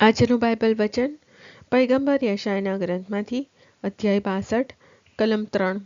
આજનું બાઇબલ વચન પૈગંબર યશાયના ગ્રંથમાંથી, અધ્યાય બાસઠ, કલમ ત્રણ.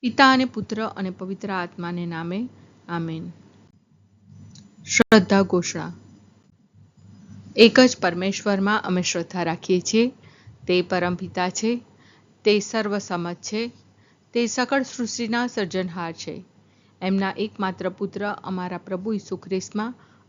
પિતા અને પુત્ર અને પવિત્ર આત્માને નામે, આમેન. શ્રદ્ધા ઘોષણા. એક જ પરમેશ્વરમાં અમે શ્રદ્ધા રાખીએ છીએ. તે પરમ પિતા છે. તે સર્વસમત છે. તે સકળ સૃષ્ટિના સર્જનહાર છે. એમના એકમાત્ર પુત્ર અમારા પ્રભુ ઈસુ ખ્રિસ્તમાં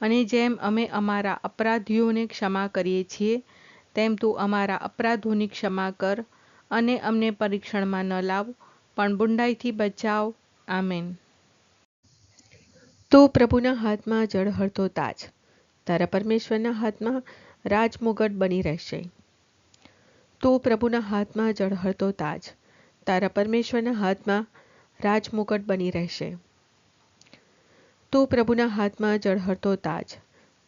અને જેમ અમે અમારા અપરાધીઓને ક્ષમા કરીએ છીએ, તેમ તું અમારા અપરાધોની ક્ષમા કર અને અમને પરીક્ષણમાં ન લાવ, પણ બુંડાઈથી બચાવ. આમેન. તો પ્રભુના હાથમાં જળહળતો તાજ. તારા પરમેશ્વરના હાથમાં રાજમુગટ બની રહેશે. તો પ્રભુના હાથમાં જળહળતો તાજ. તારા પરમેશ્વરના હાથમાં રાજમુગટ બની રહેશે. તો પ્રભુના હાથમાં જળહળતો તાજ.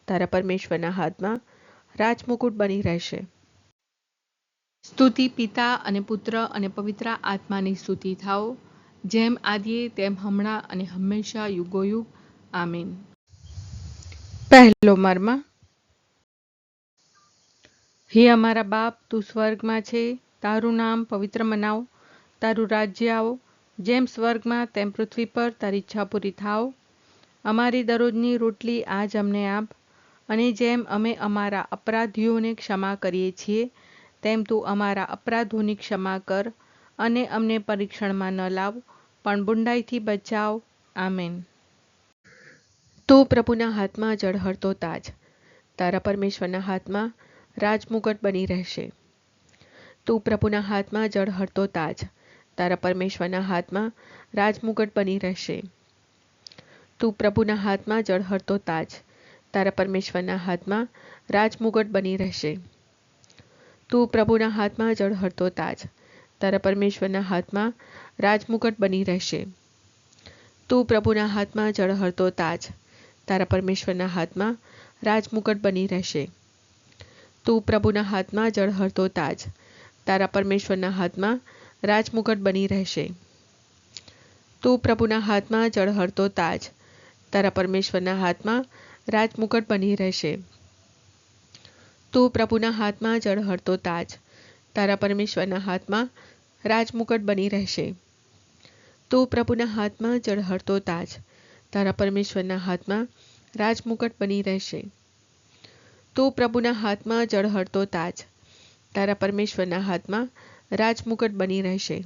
તારા પરમેશ્વરના હાથમાં રાજમુકુટ બની રહેશે. સ્તુતિ પિતા અને પુત્ર અને પવિત્ર આત્માની સ્તુતિ થાઓ. જેમ આદિએ તેમ હમણાં અને હંમેશા યુગોયુગ. આમીન. પહેલો મર્મ. હે અમારા બાપ તું સ્વર્ગમાં છે. તારું નામ પવિત્ર મનાવ. તારું રાજ્ય આવો. જેમ સ્વર્ગમાં તેમ પૃથ્વી પર તારી ઈચ્છા પૂરી થાવ અમારી દરરોજની રોટલી આજ અમને આપ અને જેમ અમે અમારા અપરાધીઓને ક્ષમા કરીએ છીએ, તેમ તું અમારા અપરાધોની ક્ષમા કર અને અમને પરીક્ષણમાં ન લાવ, પણ બુંડાઈથી બચાવ. આમેન. તો પ્રભુના હાથમાં જળહળતો તાજ. તારા પરમેશ્વરના હાથમાં રાજમુગટ બની રહેશે. તું પ્રભુના હાથમાં જળહળતો તાજ. તારા પરમેશ્વરના હાથમાં રાજમુગટ બની રહેશે. તું પ્રભુના હાથમાં જળહરતો તાજ. તારા પરમેશ્વરના હાથમાં રાજમુગટ બની રહેશે. તું પ્રભુના હાથમાં જળહરતો તાજ. તારા પરમેશ્વરના હાથમાં રાજમુગટ બની રહેશે. તું પ્રભુના હાથમાં જળહરતો તાજ. તારા પરમેશ્વરના હાથમાં રાજમુગટ બની રહેશે. તું પ્રભુના હાથમાં જળહરતો તાજ. તારા પરમેશ્વરના હાથમાં રાજમુગટ બની રહેશે. તું પ્રભુના હાથમાં જળહરતો તાજ. તારા પરમેશ્વરના હાથમાં રાજમુકટ બની રહેશે. તું પ્રભુના હાથમાં જળહળતો તાજ. તારા પરમેશ્વરના હાથમાં રાજમુકટ બની રહેશે. તું પ્રભુના હાથમાં જળહળતો તાજ. તારા પરમેશ્વરના હાથમાં રાજમુકટ બની રહેશે. તું પ્રભુના હાથમાં જળહળતો તાજ. તારા પરમેશ્વરના હાથમાં રાજમુકટ બની રહેશે.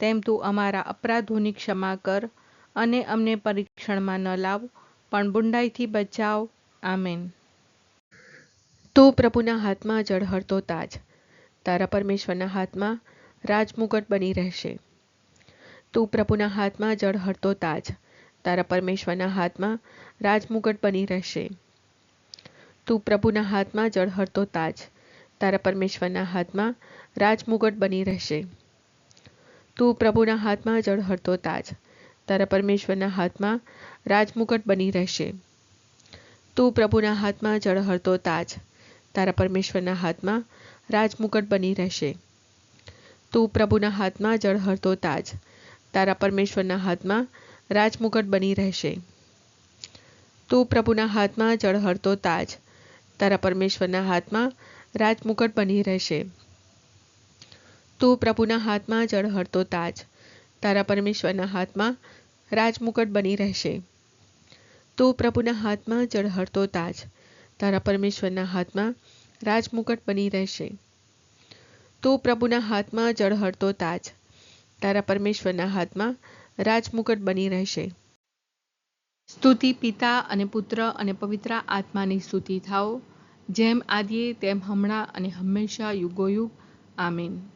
તેમ તું અમારા અપરાધોની ક્ષમા કર અને અમને પરીક્ષણમાં ન લાવ, પણ બુંડાઈથી બચાવ. આમેન. તો પ્રભુના હાથમાં જળહળતો તાજ. તારા પરમેશ્વરના હાથમાં રાજમુગટ બની રહેશે. તું પ્રભુના હાથમાં જળહળતો તાજ. તારા પરમેશ્વરના હાથમાં રાજમુગટ બની રહેશે. તું પ્રભુના હાથમાં જળહળતો તાજ. તારા પરમેશ્વરના હાથમાં રાજમુગટ બની રહેશે. તું પ્રભુના હાથમાં જળહરતો તાજ. તારા પરમેશ્વરના હાથમાં રાજમુકટ બની રહેશે. તું પ્રભુના હાથમાં જળહરતો તાજ. તારા પરમેશ્વરના હાથમાં રાજમુકટ બની રહેશે. તું પ્રભુના હાથમાં જળહરતો તાજ. તારા પરમેશ્વરના હાથમાં રાજમુકટ બની રહેશે. તું પ્રભુના હાથમાં જળહરતો તાજ. તારા પરમેશ્વરના હાથમાં રાજમુકટ બની રહેશે. તું પ્રભુના હાથમાં ઝળહળતો તાજ. તારા પરમેશ્વરના હાથમાં રાજમુકટ બની રહેશે. તું પ્રભુના હાથમાં ઝળહળતો તાજ. તારા પરમેશ્વરના હાથમાં રાજમુકટ બની રહેશે. તું પ્રભુના હાથમાં ઝળહળતો તાજ. તારા પરમેશ્વરના હાથમાં રાજમુકટ બની રહેશે. સ્તુતિ પિતા અને પુત્ર અને પવિત્ર આત્માની સ્તુતિ થાઓ. જેમ આદિએ, તેમ હમણાં અને હંમેશા યુગોયુગ. આમીન.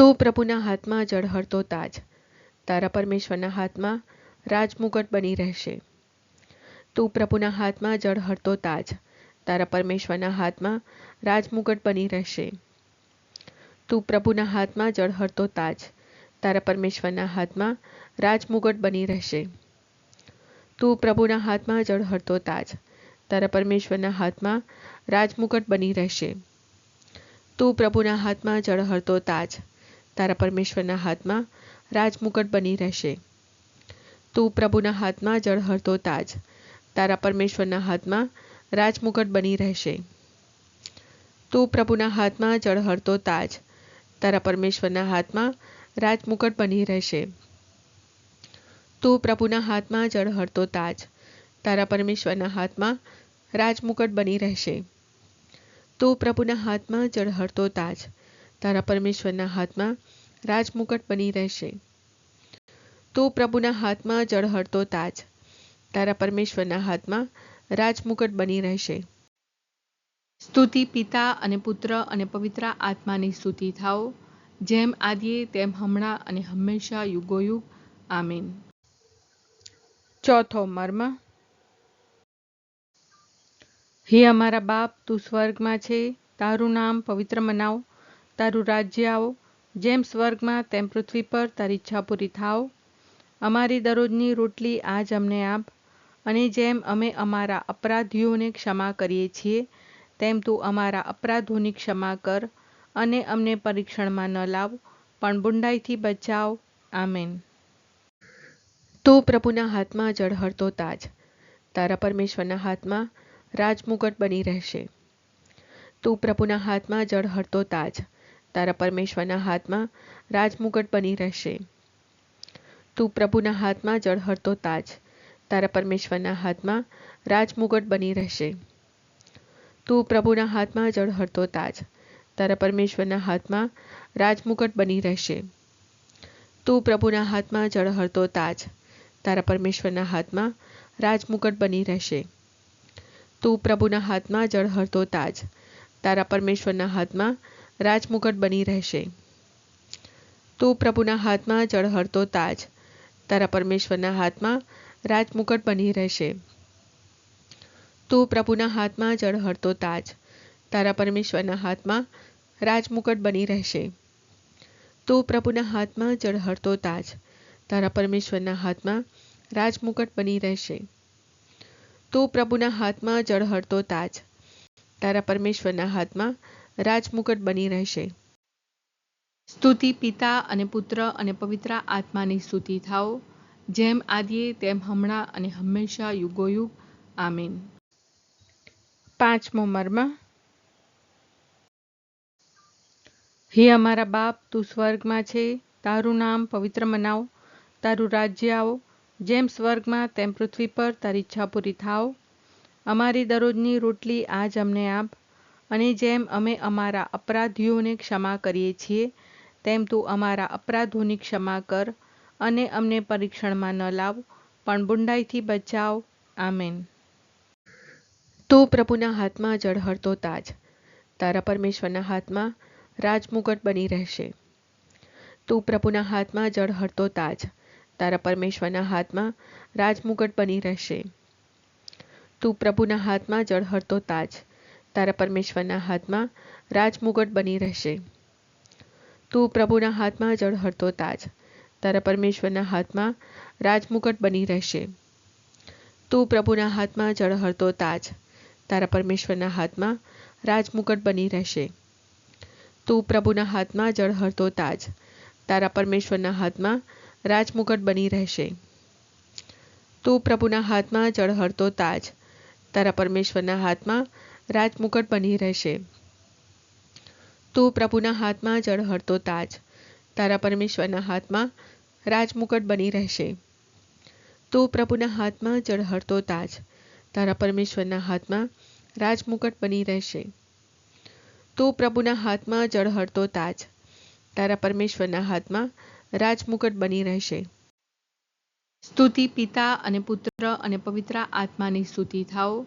તું પ્રભુના હાથમાં ઝળહળતો તાજ. તારા પરમેશ્વરના હાથમાં રાજમુગટ બની રહેશે. તું પ્રભુના હાથમાં ઝળહળતો તાજ. તારા પરમેશ્વરના હાથમાં રાજમુગટ બની રહેશે. તું પ્રભુના હાથમાં ઝળહળતો તાજ. તારા પરમેશ્વરના હાથમાં રાજમુગટ બની રહેશે. તું પ્રભુના હાથમાં ઝળહળતો તાજ. તારા પરમેશ્વરના હાથમાં રાજમુગટ બની રહેશે. તું પ્રભુના હાથમાં ઝળહળતો તાજ. તારા પરમેશ્વરના હાથમાં રાજમુકટ બની રહેશે. તું પ્રભુના હાથમાં જળહરતો તાજ. તારા પરમેશ્વરના હાથમાં રાજમુકટ બની રહેશે. તું પ્રભુના હાથમાં જળહરતો તાજ. તારા પરમેશ્વરના હાથમાં રાજમુકટ બની રહેશે. તું પ્રભુના હાથમાં જળહરતો તાજ. તારા પરમેશ્વરના હાથમાં રાજમુકટ બની રહેશે. તું પ્રભુના હાથમાં જળહરતો તાજ. તારા પરમેશ્વરના હાથમાં રાજમુકટ બની રહેશે. તું પ્રભુના હાથમાં ઝળહળતો તાજ. તારા પરમેશ્વરના હાથમાં રાજમુકટ બની રહેશે. સ્તુતિ પિતા અને પુત્ર અને પવિત્ર આત્માની સ્તુતિ થાઓ. જેમ આદિએ તેમ હમણાં અને હંમેશા યુગોયુગ. આમીન. ચોથો મર્મ. હે અમારા બાપ તું સ્વર્ગમાં છે. તારું નામ પવિત્ર મનાવ. તારું રાજ્ય આવો. જેમ સ્વર્ગમાં તેમ પૃથ્વી પર તારી ઈચ્છા પૂરી થાવ અમારી દરરોજની રોટલી આજ અમને આપ. અને જેમ અમે અમારા અપરાધીઓને ક્ષમા કરીએ છીએ, તેમ તું અમારા અપરાધોની ક્ષમા કર અને અમને પરીક્ષણમાં ન લાવ, પણ બુંડાઈથી બચાવ. આમેન. તું પ્રભુના હાથમાં જળહળતો તાજ. તારા પરમેશ્વરના હાથમાં રાજમુકટ બની રહેશે. તું પ્રભુના હાથમાં જળહળતો તાજ. તારા પરમેશ્વરના હાથમાં રાજમુગટ બની રહેશે. તું પ્રભુના હાથમાં જળહરતો તાજ. તારા પરમેશ્વરના હાથમાં રાજમુગટ બની રહેશે. તું પ્રભુના હાથમાં જળહરતો તાજ. તારા પરમેશ્વરના હાથમાં રાજમુગટ બની રહેશે. તું પ્રભુના હાથમાં જળહરતો તાજ. તારા પરમેશ્વરના હાથમાં રાજમુગટ બની રહેશે. તું પ્રભુના હાથમાં જળહરતો તાજ. તારા પરમેશ્વરના હાથમાં રાજમુકટ બની રહેશે. તું પ્રભુના હાથમાં ઝળહળતો તાજ. તારા પરમેશ્વરના હાથમાં રાજમુકટ બની રહેશે. તું પ્રભુના હાથમાં ઝળહળતો તાજ. તારા પરમેશ્વરના હાથમાં રાજમુકટ બની રહેશે. તું પ્રભુના હાથમાં ઝળહળતો તાજ. તારા પરમેશ્વરના હાથમાં રાજમુકટ બની રહેશે. તું પ્રભુના હાથમાં ઝળહળતો તાજ. તારા પરમેશ્વરના હાથમાં રાજમુકટ બની રહેશે. સ્તુતિ પિતા અને પુત્ર અને પવિત્ર આત્માની સ્તુતિ થાઓ. જેમ આદિએ, તેમ હમણાં અને હંમેશા યુગોયુગ. આમીન. પાંચમો મર્મ. હે અમારા બાપ, તું સ્વર્ગમાં છે. તારું નામ પવિત્ર મનાવ. તારું રાજ્ય આવો. જેમ સ્વર્ગમાં, તેમ પૃથ્વી પર તારી ઈચ્છા પૂરી થાવ અમારી દરરોજની રોટલી આજ અમને આપ. અને જેમ અમે અમારા અપરાધીઓને ક્ષમા કરીએ છીએ, તેમ તું અમારા અપરાધોની ક્ષમા કર અને અમને પરીક્ષણમાં ન લાવ, પણ બુંડાઈથી બચાવ. આમેન. તું પ્રભુના હાથમાં જળહળતો તાજ. તારા પરમેશ્વરના હાથમાં રાજમુગટ બની રહેશે. તું પ્રભુના હાથમાં જળહળતો તાજ. તારા પરમેશ્વરના હાથમાં રાજમુગટ બની રહેશે. તું પ્રભુના હાથમાં જળહળતો તાજ. તારા પરમેશ્વરના હાથમાં રાજમુગટ બની રહેશે. તું પ્રભુના હાથમાં જળહરતો તાજ. તારા પરમેશ્વરના હાથમાં રાજમુગટ બની રહેશે. તું પ્રભુના હાથમાં જળહરતો તાજ. તારા પરમેશ્વરના હાથમાં રાજમુગટ બની રહેશે. તું પ્રભુના હાથમાં જળહરતો તાજ. તારા પરમેશ્વરના હાથમાં રાજમુગટ બની રહેશે. તું પ્રભુના હાથમાં જળહરતો તાજ. તારા પરમેશ્વરના હાથમાં રાજમુગટ બની રહેશે. તું પ્રભુના હાથમાં જળહળતો તાજ. તારા પરમેશ્વરના હાથમાં રાજમુકટ બની રહેશે. તું પ્રભુના હાથમાં જળહળતો તાજ. તારા પરમેશ્વરના હાથમાં રાજમુકટ બની રહેશે. તું પ્રભુના હાથમાં જળહળતો તાજ. તારા પરમેશ્વરના હાથમાં રાજમુકટ બની રહેશે. સ્તુતિ પિતા અને પુત્ર અને પવિત્ર આત્માની સ્તુતિ થાઓ.